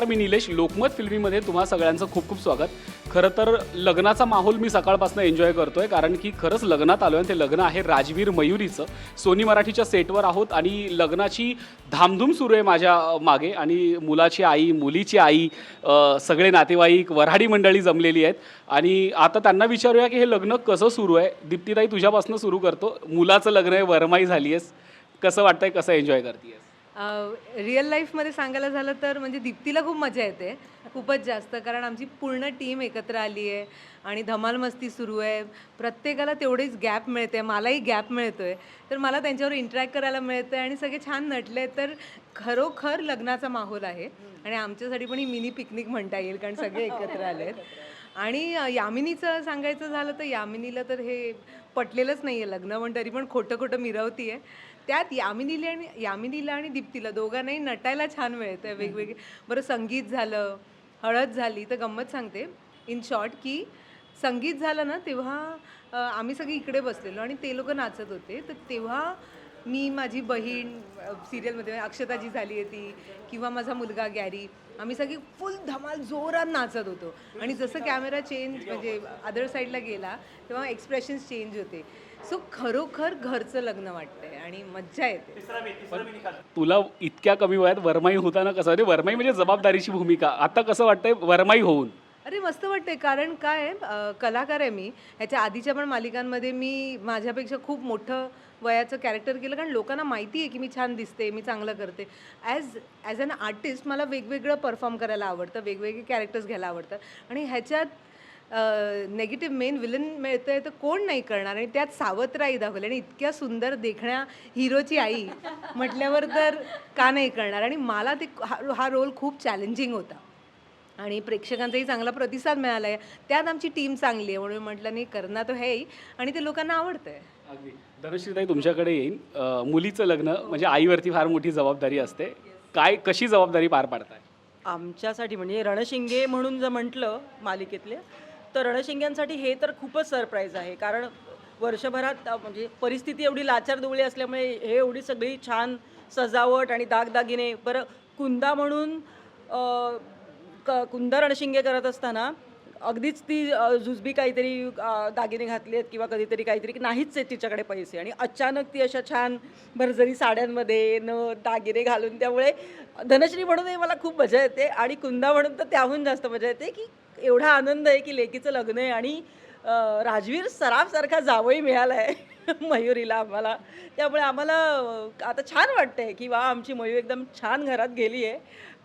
नमस्कार मी निलेश. लोकमत फिल्मीमध्ये तुम्हा सगळ्यांचं खूप खूप स्वागत. खरं तर लग्नाचा माहोल मी सकाळपासून एन्जॉय करतोय कारण की खरंच लग्नात आलो आणि ते लग्न आहे राजवीर मयुरीचं. सोनी मराठीच्या सेटवर आहोत आणि लग्नाची धामधूम सुरू आहे माझ्या मागे आणि मुलाची आई मुलीची आई सगळे नातेवाईक वऱ्हाडी मंडळी जमलेली आहेत. आणि आता त्यांना विचारूया की हे लग्न कसं सुरू आहे? दीप्तीताई तुझ्यापासून सुरू करतो. मुलाचं लग्न आहे वरमाई झाली आहेस कसं वाटतंय कसं एन्जॉय करते आहेस रिअल लाईफमध्ये सांगायला झालं तर म्हणजे दीप्तीला खूप मजा येते खूपच जास्त. कारण आमची पूर्ण टीम एकत्र आली आहे आणि धमाल मस्ती सुरू आहे. प्रत्येकाला तेवढीच गॅप मिळते मलाही गॅप मिळतोय. तर मला त्यांच्यावर इंटरॅक्ट करायला मिळतं आणि सगळे छान नटले तर खरोखर लग्नाचा माहोल आहे. आणि आमच्यासाठी पण ही मिनी पिकनिक म्हणता येईल कारण सगळे एकत्र आले आहेत. आणि यामिनीचं सांगायचं झालं तर यामिनीला तर हे पटलेलंच नाही आहे लग्न पण तरी पण खोटं खोटं मिरवती आहे त्यात यामिनीला आणि यामिनीला आणि दीप्तीला दोघांनाही नटायला छान मिळतं वेगवेगळे. बरं संगीत झालं हळद झाली तर गंमत सांगते. इन शॉर्ट की संगीत झालं ना तेव्हा आम्ही सगळे इकडे बसलेलो आणि ते लोक नाचत होते. तर तेव्हा मी माझी बहीण सिरियलमध्ये अक्षताजी झाली आहे ती किंवा माझा मुलगा गॅरी आम्ही सगळी फुल धमाल जोरात नाचत होतो. आणि जसं कॅमेरा चेंज म्हणजे अदर साईडला गेला तेव्हा एक्सप्रेशन्स चेंज होते. सो खरोखर घरचं लग्न वाटतंय आणि मज्जा येते. तुला इतक्या कमी वयात वरमाई होताना कसं म्हणजे वरमाई म्हणजे जबाबदारीची भूमिका. आता कसं वाटतंय वरमाई होऊन? अरे मस्त वाटते कारण काय अं, कलाकार आहे मी. ह्याच्या आधीच्या पण मालिकांमध्ये मी माझ्यापेक्षा खूप मोठं वयाचं कॅरेक्टर केलं कारण लोकांना माहिती आहे की मी छान दिसते मी चांगलं करते. ॲज ॲज अन आर्टिस्ट मला वेगवेगळं परफॉर्म करायला आवडतं वेगवेगळे कॅरेक्टर्स घ्यायला आवडतात आणि ह्याच्यात नेगेटिव्ह मेन विलन मिळतंय तर कोण नाही करणार? आणि त्यात सावत्राई दाखवली आणि इतक्या सुंदर देखण्या हिरोची आई म्हटल्यावर तर का नाही करणार? आणि मला ते हा हा रोल खूप चॅलेंजिंग होता. आणि प्रेक्षकांचाही चांगला प्रतिसाद मिळाला आहे त्यात आमची टीम चांगली आहे म्हणून म्हटलं नाही करणार तो हेही आणि ते लोकांना आवडतंय. अगदी. धनुश्रीताई तुमच्याकडे येईन. अं, मुलीचं लग्न म्हणजे आईवरती फार मोठी जबाबदारी असते. काय कशी जबाबदारी पार पाडताय? आमच्यासाठी म्हणजे रणशिंगे म्हणून जर म्हटलं मालिकेतले तर रणशिंग्यांसाठी हे तर खूपच सरप्राईज आहे. कारण वर्षभरात म्हणजे परिस्थिती एवढी लाचार दुवळी असल्यामुळे हे एवढी सगळी छान सजावट आणि दागदागिने बरं कुंदा म्हणून क कुंदा रणशिंगे करत असताना अगदीच ती झुजबी काहीतरी दागिने घातले आहेत किंवा कधीतरी काहीतरी नाहीच आहेत तिच्याकडे पैसे. आणि अचानक ती अशा छान भरजरी साड्यांमध्ये न दागिने घालून त्यामुळे धनश्री म्हणूनही मला खूप मजा येते आणि कुंदा म्हणून तर त्याहून जास्त मजा येते की एवढा आनंद आहे की लेकीचं लग्न आहे आणि राजवीर सराफसारखा जावई मिळाला आहे मयुरीला आम्हाला. त्यामुळे आम्हाला आता छान वाटतंय की वा आमची मयूर एकदम छान घरात गेली आहे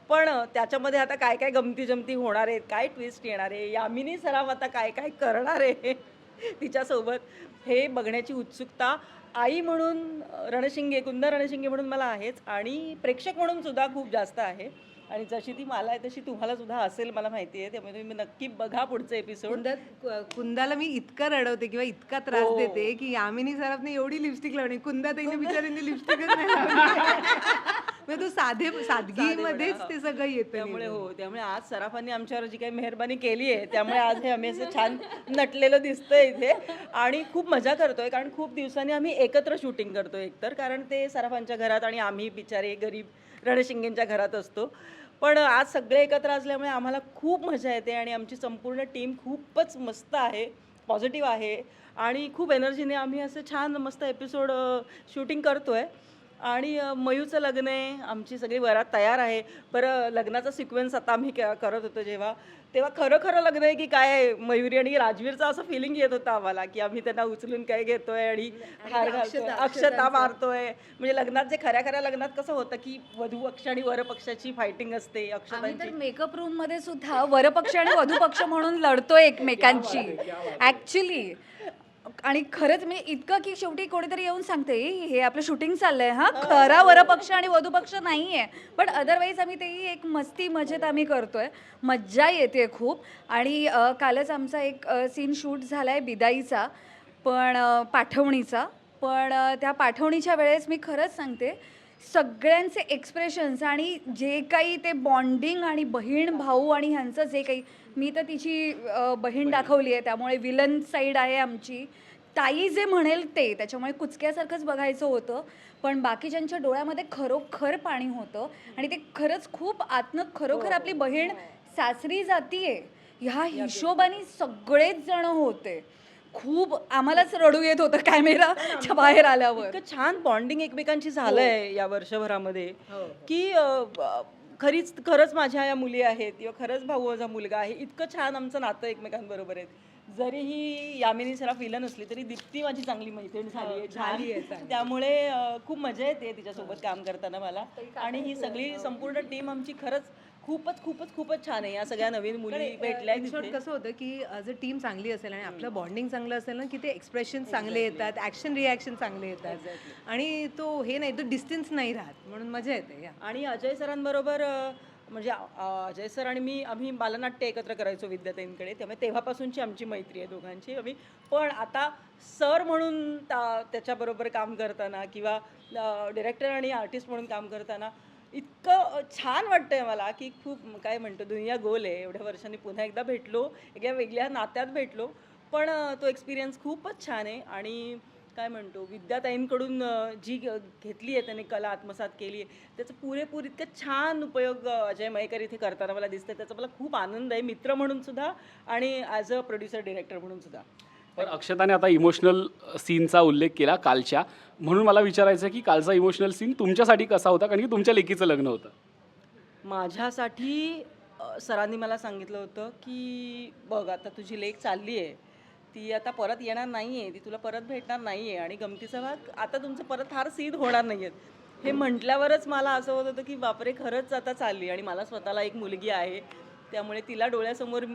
पण त्याच्यामध्ये आता काय काय गमती जमती होणार आहेत काय ट्विस्ट येणार आहे यामिनी सराफ आता काय काय करणार आहे तिच्यासोबत हे बघण्याची उत्सुकता आई म्हणून रणशिंगे कुंद रणशिंगे म्हणून मला आहेच आणि प्रेक्षक म्हणून सुद्धा खूप जास्त आहे. आणि जशी ती मला आहे तशी तुम्हाला सुद्धा असेल मला माहिती आहे. त्यामुळे तुम्ही नक्की बघा पुढचे एपिसोड कुंदा कुंदाला मी इतका रडवते किंवा इतका त्रास हो. देते की यामिनी सराफने एवढी लिपस्टिक लावली. कुंदा ताईने बिचारीने लिपस्टिकच नाही लावली. म्हणजे तो साधे सादगीमध्येच ते सगळं येतं त्यामुळे हो त्यामुळे आज सराफांनी आमच्यावर जी काही मेहरबानी केली आहे त्यामुळे आज हे आम्ही असं छान नटलेलं दिसतंय इथे. आणि खूप मजा करतोय कारण खूप दिवसांनी आम्ही एकत्र शूटिंग करतोय एकतर कारण ते सराफांच्या घरात आणि आम्ही बिचारे गरीब रणशिंगेंच्या घरात असतो. पण आज सगळे एकत्र असल्यामुळे आम्हाला खूप मजा येते आणि आमची संपूर्ण टीम खूपच मस्त आहे पॉझिटिव्ह आहे. आणि खूप एनर्जीने आम्ही असं छान मस्त एपिसोड शूटिंग करतोय. आणि मयूचं लग्न आहे. आमची सगळी वरात तयार आहे. बरं लग्नाचा सिक्वेन्स आता आम्ही करत होतो जेव्हा. तेव्हा खरं खरं लग्न आहे की काय मयुरी आणि राजवीरचं असं फिलिंग येत होतं आम्हाला की आम्ही त्यांना उचलून काय घेतोय आणि हार घालतोय. अक्षता मारतोय. म्हणजे लग्नात जे खऱ्या खऱ्या लग्नात कसं होतं की वधू पक्ष आणि वर पक्षाची फायटिंग असते तर मेकअप रूममध्ये सुद्धा वरपक्ष आणि वधूपक्ष म्हणून लढतोय एकमेकांची. ऍक्च्युली आणि खरंच मी इतकं की शेवटी कोणीतरी येऊन सांगते हे आपलं शूटिंग चाललंय हा? खरा वरपक्ष आणि वधूपक्ष नाहीये. पण अदरवाईज आम्ही तेही एक मस्ती मजेत आम्ही करतोय. मज्जा येते खूप. आणि अ, कालच आमचा एक सीन शूट झालाय बिदाईचा पण अ, पाठवणीचा. पण अ, त्या पाठवणीच्या वेळेस मी खरंच सांगते सगळ्यांचे एक्सप्रेशन्स आणि जे काही ते बॉन्डिंग आणि बहीण भाऊ आणि ह्यांचं जे काही मी तर तिची बहीण दाखवली आहे त्यामुळे विलन साईड आहे आमची. ताई जे म्हणेल ते त्याच्यामुळे कुचक्यासारखंच बघायचं होतं पण बाकीच्यांच्या डोळ्यामध्ये खरोखर पाणी होतं आणि ते खरंच खूप आतनं खरोखर आपली बहीण सासरी जातीये. ह्या हिशोबाने सगळेच जण होते. खूप आम्हालाच रडू येत होतं कॅमेराच्या बाहेर आल्यावर. इतकं छान बॉन्डिंग एकमेकांशी झालंय या वर्षभरामध्ये. की अ, ब- खरीच खरंच माझ्या या मुली आहेत किंवा खरंच भाऊ माझा मुलगा आहे इतकं छान आमचं नातं एकमेकांबरोबर आहे जरी ही यामिनी सराफ विलन असली तरी दीप्ती माझी चांगली मैत्रीण झाली आहे झाली आहे. त्यामुळे अ, खूप मजा येते तिच्यासोबत काम करताना मला. आणि ही सगळी संपूर्ण टीम आमची खरंच खूपच खूपच खूपच छान आहे या सगळ्या नवीन मुली भेटल्या शॉर्ट कसं होतं की जर टीम चांगली असेल आणि आपलं बॉन्डिंग चांगलं असेल ना की ते एक्सप्रेशन चांगले येतात ॲक्शन रिॲक्शन चांगले येतात. आणि तो हे नाही तो डिस्टन्स नाही राहत म्हणून मजा येते आणि अजय सरांबरोबर म्हणजे अजय सर आणि मी आम्ही बालनाट्य एकत्र करायचो विद्याताईंकडे त्यामुळे तेव्हापासूनची आमची मैत्री आहे दोघांची आम्ही. पण आता सर म्हणून त्या- त्याच्याबरोबर काम करताना किंवा डिरेक्टर आणि आर्टिस्ट म्हणून काम करताना इतकं छान वाटतंय मला की खूप काय म्हणतो दुनिया गोल आहे. एवढ्या वर्षांनी पुन्हा एकदा भेटलो एका वेगळ्या नात्यात भेटलो. पण तो एक्सपिरियन्स खूपच छान आहे. आणि काय म्हणतो विद्याताईंकडून जी ग- घेतली आहे त्याने कला आत्मसात केली आहे त्याचा पुरेपूर इतका छान उपयोग अजय मयेकर इथे करताना मला दिसतंय. त्याचा मला खूप आनंद आहे मित्र म्हणून सुद्धा आणि ॲज अ प्रोड्युसर डिरेक्टर म्हणून सुद्धा. पण अक्षताने आता इमोशनल सीनचा उल्लेख केला कालच्या. म्हणून मला विचारायचं आहे की कालचा इमोशनल सीन तुमच्यासाठी कसा होता? कारण की तुमच्या लेकीचं लग्न होतं. माझ्यासाठी अ, सरांनी मला सांगितलं होतं की बघ आता तुझी लेक चालली आहे ती आता परत येणार नाही आहे ती तुला परत भेटणार नाही आहे आणि गमतीचा भाग आता तुमचं परत फार सीध होणार नाही आहेत हे म्हटल्यावरच मला असं होत होतं की बापरे खरंच आता चालली. आणि मला स्वतःला एक मुलगी आहे. त्यामुळे तिला डोळ्यासमोर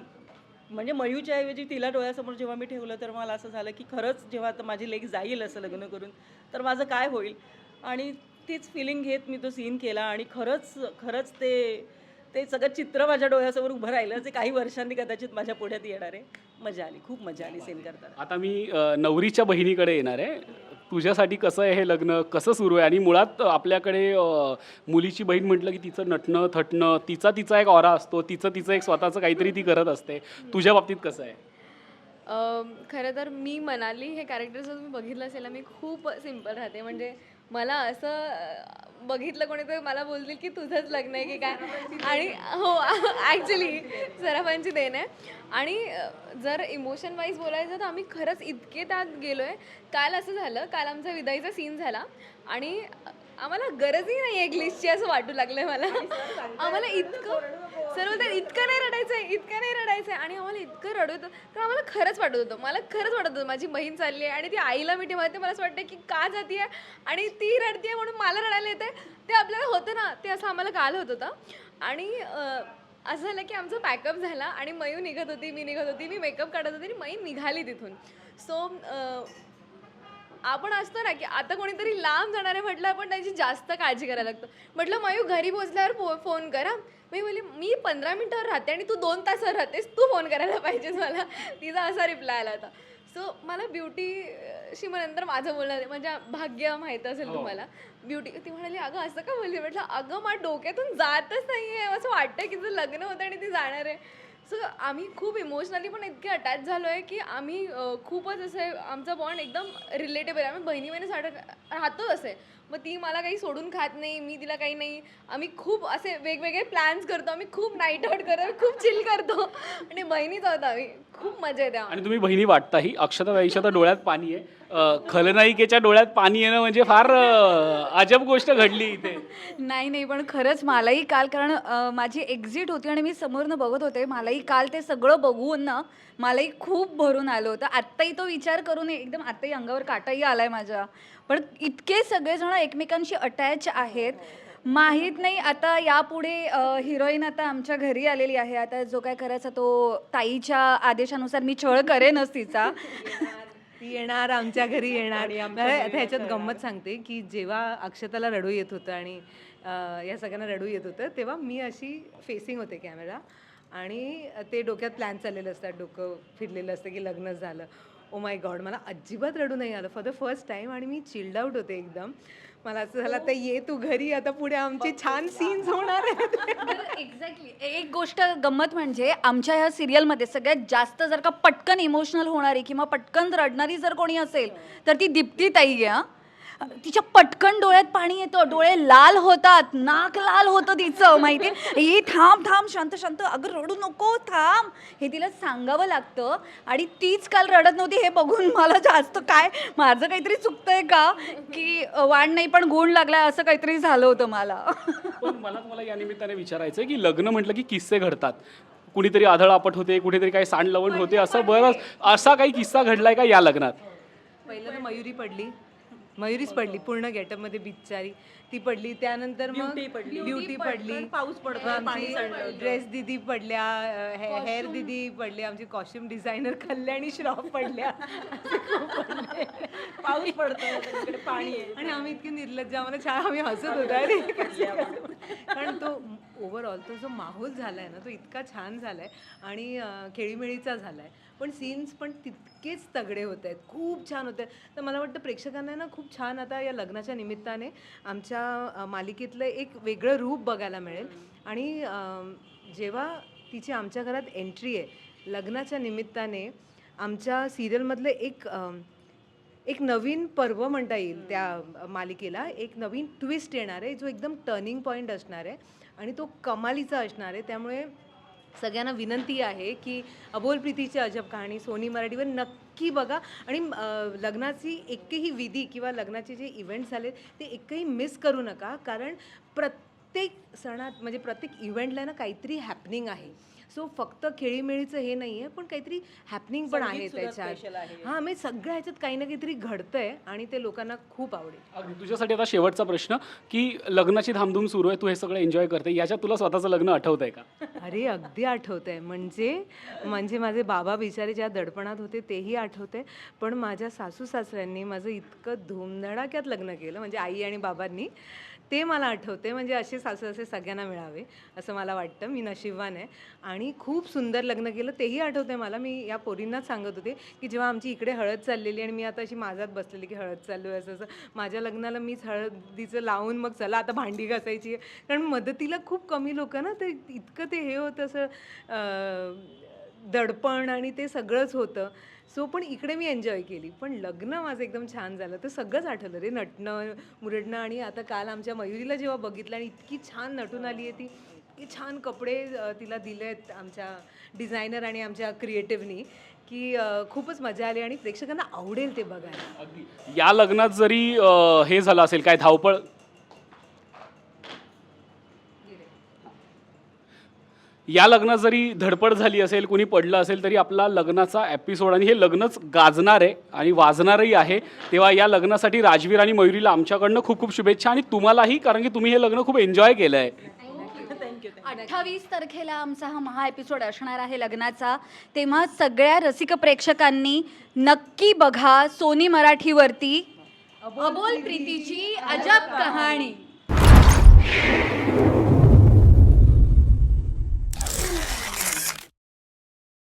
म्हणजे मयूच्या ऐवजी तिला डोळ्यासमोर जेव्हा मी ठेवलं तर मला असं झालं की खरंच जेव्हा आता माझी लेक जाईल असं लग्न करून तर माझं काय होईल? आणि तीच फिलिंग घेत मी तो सीन केला आणि खरंच खरंच ते ते सगळं चित्र माझ्या डोळ्यासमोर उभं राहिलं. जे काही वर्षांनी कदाचित माझ्या पुढ्यात येणार आहे. मजा आली खूप मजा आली सीन करताना. आता मी नवरीच्या बहिणीकडे येणार आहे. तुझ्यासाठी कसं आहे हे लग्न? कसं सुरू आहे? आणि मुळात आपल्याकडे मुलीची बहीण म्हटलं की तिचं नटणं थटणं तिचा तिचा एक ऑरा असतो. तिचं तिचं एक स्वतःचं काहीतरी ती करत असते. तुझ्या बाबतीत कसं आहे? खरं तर मी मनाली हे कॅरेक्टर जर तुम्ही बघितलं असेल मी खूप सिंपल राहते. म्हणजे मला असं बघितलं कोणी तर मला बोलतील की तुझंच लग्न आहे की काय? आणि हो ॲक्च्युली सराफांची देण आहे. आणि जर इमोशन वाईज बोलायचं तर आम्ही खरंच इतके त्यात गेलो आहे काल असं झालं काल आमचा विदाईचा सीन झाला. आणि आम्हाला गरजही नाही आहे ग्लिशची असं वाटू लागलंय मला. आम्हाला इतकं सर बोलतात इतकं नाही रडायचं आहे इतकं नाही रडायचं आहे आणि आम्हाला इतकं रडू होतं तर आम्हाला खरंच वाटत होतं मला खरंच वाटत होतं माझी बहीण चालली आहे आणि ती आईला मी ठेवते मला असं वाटतं की का जाते आणि ती रडते म्हणून मला रडायला येते ते आपल्याला होतं ना ते असं आम्हाला काल होत होतं. आणि असं झालं की आमचा पॅकअप झाला आणि मयू निघत होती मी निघत होती मी मेकअप काढत होती आणि मयू निघाली तिथून. सो आपण असतो ना की आता कोणीतरी लांब जाणार आहे म्हटलं आपण त्याची जास्त काळजी करायला लागतो. म्हटलं मयू घरी पोहोचल्यावर फो फोन करा. मी बोलली मी पंधरा मिनिटावर राहते आणि तू दोन तासावर राहतेस तू फोन करायला पाहिजेस मला. तिचा असा रिप्लाय आला होता. सो मला ब्युटीशी मग नंतर माझं बोलणं म्हणजे भाग्य माहीत असेल तुम्हाला. ब्युटी ती म्हणाली अगं असं का बोलली? म्हटलं अगं माझ्या डोक्यातून जातच नाही आहे असं वाटतं की तुझं लग्न होतं आणि ती जाणार आहे. सो आम्ही खूप इमोशनली पण इतके अटॅच झालो आहे की आम्ही खूपच असे आमचा बॉन्ड एकदम रिलेटेबल आहे. आम्ही बहिणी बहिणी साठ राहतो असे. मग ती मला काही सोडून खात नाही मी तिला काही नाही. आम्ही खूप असे वेगवेगळे प्लॅन्स करतो आम्ही खूप नाईट आउट करतो खूप चिल करतो. आणि बहिणीच आहोत आम्ही खूप मजा येते. आणि तुम्ही बहिणी वाटताही अक्षता ताईच्या तर डोळ्यात पाणी आहे. खलनायिकेच्या डोळ्यात पाणी येणं म्हणजे फार अजब गोष्ट घडली इथे. नाही नाही पण खरंच मलाही काल कारण माझी एक्झिट होती आणि मी समोरनं बघत होते. मलाही काल ते सगळं बघून ना मलाही खूप भरून आलं होतं. आत्ताही तो विचार करून एकदम आत्ताही अंगावर काटाही आलाय माझ्या. पण इतके सगळेजण एकमेकांशी अटॅच आहेत. माहीत नाही आता यापुढे हिरोईन आता आमच्या घरी आलेली आहे. आता जो काय करायचा तो ताईच्या आदेशानुसार मी छळ करेनच तिचा. ती येणार आमच्या घरी येणार. आता ह्याच्यात गंमत सांगते की जेव्हा अक्षताला रडू येत होतं आणि या सगळ्यांना रडू येत होतं तेव्हा मी अशी फेसिंग होते कॅमेरा आणि ते डोक्यात प्लॅन चाललेलं असतात. डोकं फिरलेलं असतं की लग्न झालं. ओ माय गॉड मला अजिबात रडू नाही आलं. फॉर द फर्स्ट टाइम आणि मी चिल्ड आउट होते एकदम. मला असं झालं आता ये तू घरी आता पुढे आमचे छान सीन्स होणार आहेत. एक्झॅक्टली एक गोष्ट गंमत म्हणजे आमच्या ह्या सिरियलमध्ये सगळ्यात जास्त जर का पटकन इमोशनल होणारी किंवा पटकन रडणारी जर कोणी असेल तर ती दीप्ती ताई आहे हा. तिच्या पटकन डोळ्यात पाणी येतं. डोळे लाल होतात. नाक लाल होतं तिचं माहिती? ये थांब थांब शांत शांत. अगं रडू नको थांब. हे तिला सांगावं लागतं आणि तीच काल रडत नव्हती. हे बघून मला जास्त काय माझं काहीतरी चुकतंय का? की वाण नाही पण गुण लागलाय असं काहीतरी झालं होतं मला. पण मला तुम्हाला या निमित्ताने विचारायचं आहे की लग्न म्हटलं की किस्से घडतात. कुणीतरी आधळ आपट होते कुठेतरी काही सांडलवण होते असं बरंच असा काही किस्सा घडलाय का या लग्नात? पहिलं तर मयुरी पडली. मयुरीच पडली पूर्ण गेटअपमध्ये बिचारी ती पडली. त्यानंतर मग. ब्युटी पडली. पाऊस आमची होतं. ड्रेस दिदी पडल्या हेअर दिदी पडली आमची कॉस्ट्युम डिझायनर कल्याणी श्रॉफ पडल्या. पाऊस सगळीकडे पाणी आणि आम्ही इतके निर्लज्ज आम्हाला छान आम्ही हसत होतो. कारण तो ओव्हरऑल तो जो माहोल झालाय ना तो इतका छान झालाय. आणि खेळीमेळीचा झालाय. पण सीन्स पण तितकेच तगडे होत आहेत. खूप छान होत आहेत. तर मला वाटतं प्रेक्षकांना ना खूप छान आता या लग्नाच्या निमित्ताने आमच्या मालिकेतलं एक वेगळं रूप बघायला मिळेल. आणि जेव्हा तिची आमच्या घरात एंट्री आहे लग्नाच्या निमित्ताने आमच्या सिरियलमधलं एक एक नवीन पर्व म्हणता येईल त्या मालिकेला. एक नवीन ट्विस्ट येणार आहे जो एकदम टर्निंग पॉईंट असणार आहे. आणि तो कमालीचा असणार आहे. त्यामुळे सगळ्यांना विनंती आहे की अबोल प्रीतीची अजब कहाणी सोनी मराठीवर नक्की बघा. आणि लग्नाची एकही विधी किंवा लग्नाचे जे इव्हेंट्स झाले ते एकही मिस करू नका. कारण प्रत्येक सणात म्हणजे प्रत्येक इव्हेंटला ना काहीतरी हॅपनिंग आहे. सो फक्त खेळीमेळीचं हे नाही आहे पण काहीतरी हॅपनिंग पण आहे त्याच्यात. आहे. हां म्हणजे सगळ्या ह्याच्यात काही ना काहीतरी घडतंय आणि ते लोकांना खूप आवडेल. अगदी. तुझ्यासाठी आता शेवटचा प्रश्न की लग्नाची धामधूम सुरू आहे तू हे सगळं एन्जॉय करते याच्यात तुला स्वतःचं लग्न आठवत आहे का? अरे अगदी आठवत आहे म्हणजे म्हणजे माझे बाबा बिचारे ज्या दडपणात होते तेही आठवते पण माझ्या सासू सासऱ्यांनी माझं इतकं धूमधडाक्यात लग्न केलं म्हणजे आई आणि बाबांनी. ते मला आठवते. म्हणजे असे सासू असे सगळ्यांना मिळावे असं मला वाटतं. मी नशिबवान आहे. आणि खूप सुंदर लग्न केलं. तेही आठवते मला. मी या पोरींनाच सांगत होते की जेव्हा आमची इकडे हळद चाललेली आणि मी आता अशी माझ्यात बसलेली की हळद चालू आहे असं असं. माझ्या लग्नाला मीच हळदीचं लावून मग चला आता भांडी घासायची आहे. कारण मदतीला खूप कमी लोक ना ते इतकं ते हे होतं असं दडपण आणि ते सगळंच होतं. सो पण इकडे मी एन्जॉय केली. पण लग्न माझं एकदम छान झालं. तर सगळंच आठवलं रे. नटणं मुरडणं आणि आता काल आमच्या मयुरीला जेव्हा बघितलं आणि इतकी छान नटून आली आहे ती. इतकी छान कपडे तिला दिले आहेत आमच्या डिझायनर आणि आमच्या क्रिएटिव्हनी की खूपच मजा आली आणि प्रेक्षकांना आवडेल ते बघायला. अगदी. या लग्नात जरी हे झालं असेल काय धावपळ या लग्नात जरी धडपड झाली असेल कुणी पडलं असेल तरी आपला लग्नाचा एपिसोड आणि हे लग्नच गाजणार आहे आणि वाजणारही आहे तेव्हा या लग्नासाठी राजवीर आणि मयुरीला आमच्याकडनं खूप खूप शुभेच्छा आणि तुम्हालाही कारण की तुम्ही हे लग्न खूप एन्जॉय केलं आहे अठ्ठावीस तारखेला आमचा हा महा एपिसोड असणार आहे लग्नाचा. तेव्हा सगळ्या रसिक प्रेक्षकांनी नक्की बघा सोनी मराठीवरती. अबोल प्रीतीची अजब कहाणी.